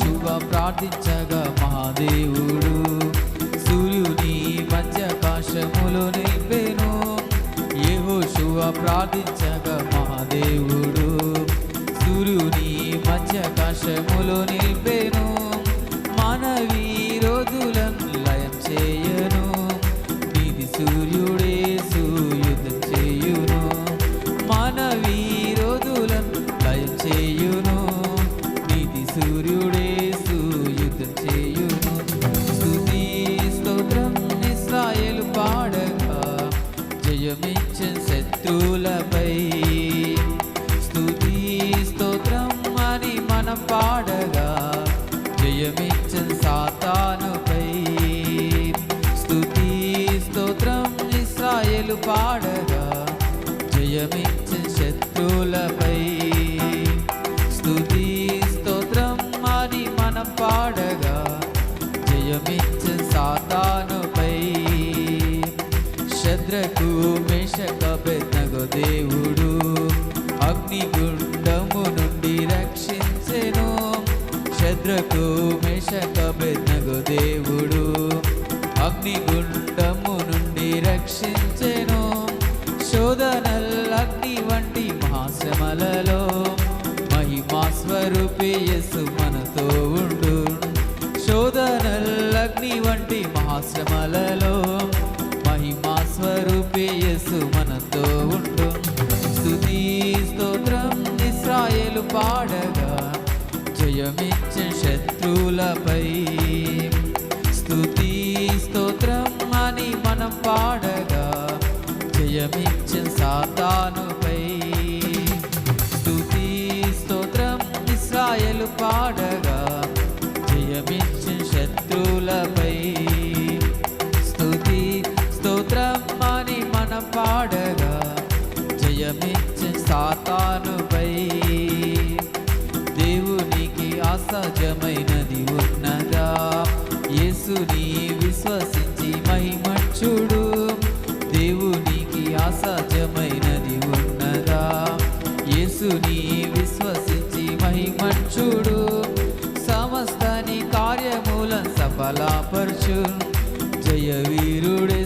శుభ ప్రార్థించగా మహాదేవుడు. సూర్యుని మధ్యకాశములో నింపెను. ఏవో శుభ ప్రార్థించగా మహాదేవుడు. సూర్యుని మధ్యకాశములో నింపెను. శత్రులపై స్థుతి స్తోత్రం అని మనం పాడగా జయమిచ్చన్ సాతానుపై స్థుతి స్తోత్రం ఇస్రాయేలు పాడగా జయమిచ్చన్ శత్రులపై స్థుతి స్తోత్రం అని మనం పాడగా జయమిచ్చన్ సాతానుపై శద్రకు మేషక పెద్దగో దేవుడు అగ్నిగుండము నుండి రక్షించెను. శద్రకు మేషక దేవుడు అగ్నిగుండము నుండి రక్షించెను. శోధనల్ అగ్ని వంటి మహాశ్రమలలో మహిమా స్వరూపి మనతో ఉండు. శోధనల్ అగ్ని వంటి మహాశ్రమలలో మహిమా స్వరూపి మనతో ఉండు. ఇస్రాయేలు పాడగా జయమిచ్చే శత్రువులపై. స్తుతి స్తోత్రం అని మనం పాడగా జయమిచ్చే సాతానుపై. స్తుతి స్తోత్రం ఇస్రాయలు పాడగా జయమిచ్చే శత్రువులపై. స్తుతి స్తోత్రం అని మనం పాడగా జయమిచ్చే సాతానుపై. సహజమైనది ఉన్నదా? యేసుని విశ్వసించి మహిమచ్చుడు దేవునికి అసహజమైనది ఉన్నదా? యేసుని విశ్వసించి మహిమచ్చుడు సమస్తని కార్యమూలం సఫలపరచు జయవీరుడే